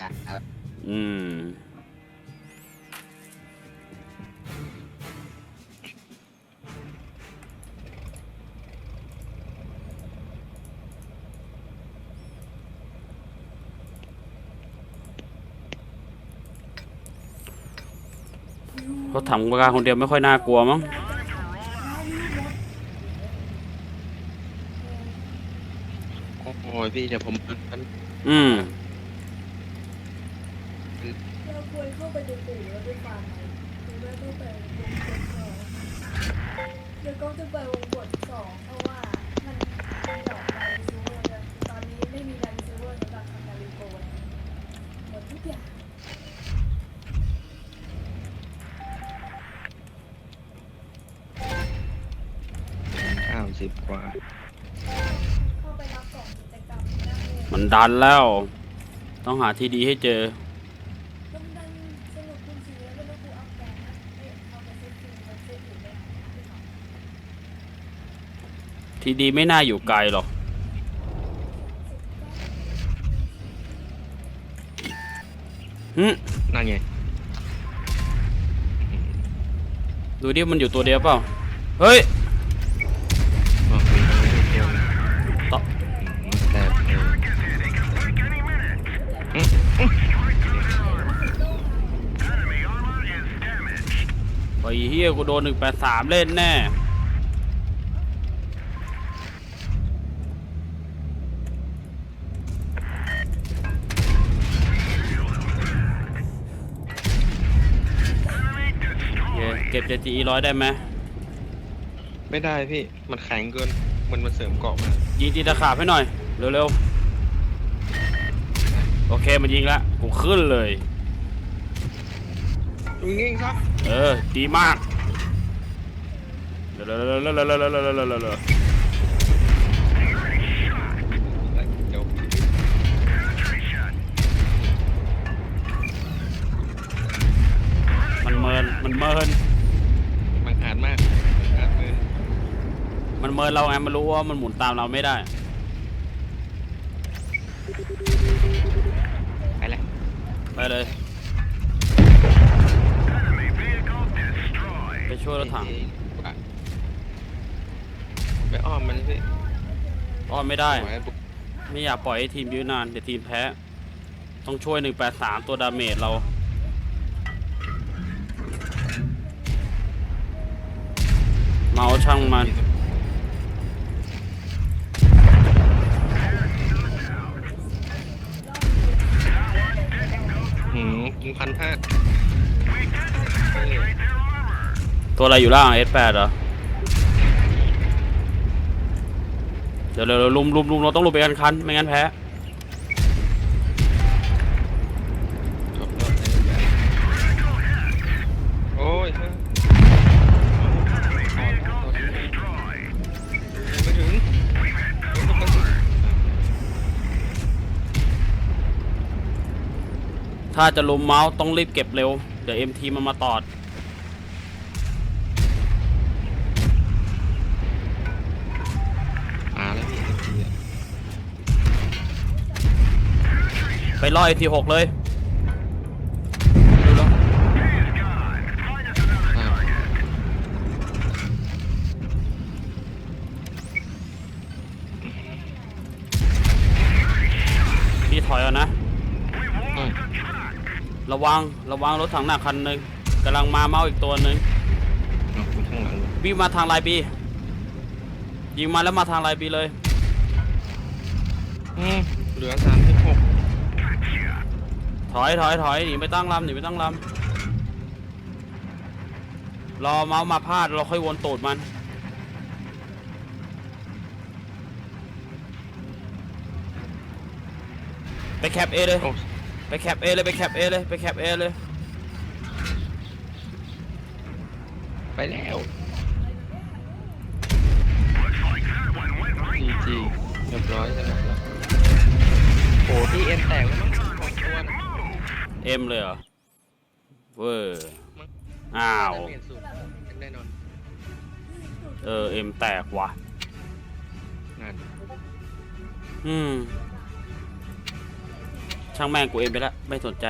ครับอืม เขาทำการคนเดียวไม่ค่อยน่ากลัวมั้ง โอ้ยพี่เดี๋ยวผมมันอืม เราควรเข้า ไปในปู่แล้วไปฟังไหมหรือว่าต้องไปวงกดสองเดี๋ยวก็จะไปวงกดสองเพราะว่ามันเป็นดอกไม้ซูเวอร์ตอนนี้ไม่มีดันซูเวอร์สำหรับทำนาริโกนหมดทุกอย่างเก้าสิบกว่า เข้าไปรับกล่องกิจกรรมได้เลยมันดันแล้ว ต้องหาที่ดีให้เจอ ต้องดันสนุกคุณสีแล้วไม่ต้องกูเอาแกนะเอ๊ะเอาไปเซ็ตฟิล์มไปเซ็ตอยู่ได้ที่เขา ที่ดีไม่น่าอยู่ไกลหรอก หึ นั่นไงดูดิมันอยู่ตัวเดียวเปล่า เฮ้ย อ๋อมีตรงนี้เดียวนะต่ออืมแต่เอออืมอืมไอ้เฮียกูโดนหนึ่งแปดสามเล่นแน่ เย้เก็บเจจีร้อยได้ไหมไม่ได้พี่ มันแข็งเกิน มันมาเสริมเกาะมายิงตีตะขาบให้หน่อย เร็วๆ โอเคมันยิงแล้วกูขึ้นเลยนิ่งๆซะเออ ดีมาก เร็วๆๆๆๆๆๆ มันเมินเราไงมันรู้ว่ามันหมุนตามเราไม่ได้ ไปแล้วไปเลยไปช่วยรถถังไปอ้อมมันสิอ้อนไม่ได้ปล่อยให้บุกไม่อยากปล่อยให้ทีมยื้อนาน เดี๋ยวทีมแพ้ ต้องช่วย 183 ตัวดาเมจเรา เมาส์ช่างมันหืม กินพันห้าตัวอะไรอยู่ล่าง S8 เหรอ เดี๋ยวเร็วๆลุมลุมลุมเราต้องลุมไปกันคัน ไม่งั้นแพ้ ถ้าจะลุมเมาส์ต้องรีบเก็บเร็ว เดี๋ยว MT มันมาตอดมาแล้วพี่เอ็มทีอะไปล่อ MT6 เลยดูแล้วอ้าวพี่ถอยเอานะอืม ระวังระวังรถถังหนักคันหนึ่งกำลังมาเมาส์อีกตัวหนึ่งเอาคุณข้างหลังวิ่งมาทางลายบียิงมาแล้วมาทางลายบีเลย อืมเหลือสามสิบหกถอยถอยถอยหนีไม่ตั้งลำหนีไม่ตั้งลำรอเมาส์มาพลาดเราค่อยวนตูดมัน ไปแคปเอเลย โอ้ ไปแคปเอเลยไปแคปเอเลยไปแคปเอเลย ไปแล้วจีจีเรียบร้อยชนะแล้วโอ้ที่เอ็นแตกแล้วมั้งสองตัวนะเอ็มเลยเหรอเวอร์อ้าวดเมจสูงแน่นอนเออเอ็มแตกว่ะ งาน อืม ช่างแม่งกูเองไปละไม่สนใจ